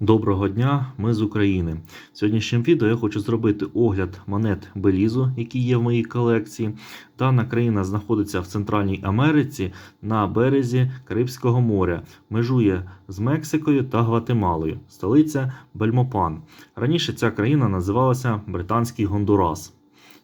Доброго дня, ми з України. В сьогоднішньому відео я хочу зробити огляд монет Белізу, які є в моїй колекції. Дана країна знаходиться в Центральній Америці на березі Карибського моря, межує з Мексикою та Гватемалою, столиця Бельмопан. Раніше ця країна називалася Британський Гондурас.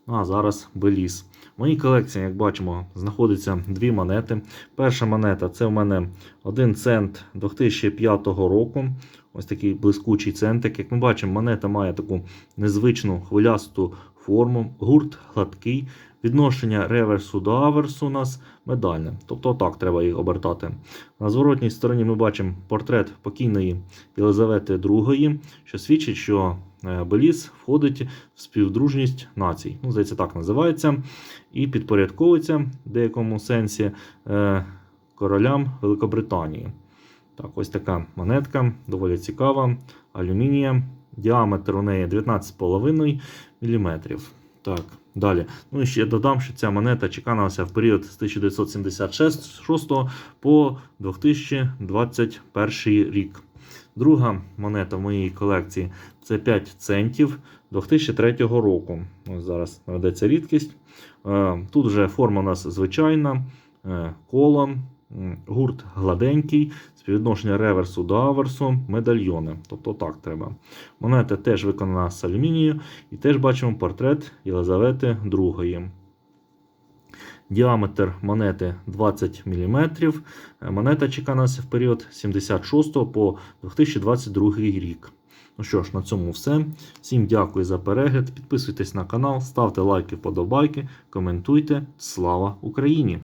Ну а зараз Беліз. В моїй колекції, як бачимо, знаходяться дві монети. Перша монета це в мене 1 цент 2005 року. Ось такий блискучий центик. Як ми бачимо, монета має таку незвичну хвилясту форму, гурт гладкий, відношення реверсу до аверсу у нас медальне. Тобто отак треба їх обертати. На зворотній стороні ми бачимо портрет покійної Єлизавети II, що свідчить, що е, Беліз входить в співдружність націй. Ну, здається, так називається. І підпорядковується в деякому сенсі е, королям Великобританії. Так, ось така монетка, доволі цікава. Алюмінія. Діаметр у неї 19,5 мм. Так, далі. Ну і ще додам, що ця монета чекалася в період з 1976 по 2021 рік. Друга монета в моїй колекції це 5 центів 2003 року. Ось зараз наведеться рідкість. Е, Тут вже форма у нас звичайна, е, коло, гурт гладенький, співвідношення реверсу до аверсу, медальйони. Тобто так треба. Монета теж виконана з алюмінію і теж бачимо портрет Єлизавети II. Діаметр монети 20 мм. Монета чекалася в період 76 по 2022 рік. Ну що ж, на цьому все. Всім дякую за перегляд. Підписуйтесь на канал, ставте лайки, вподобайки, коментуйте. Слава Україні!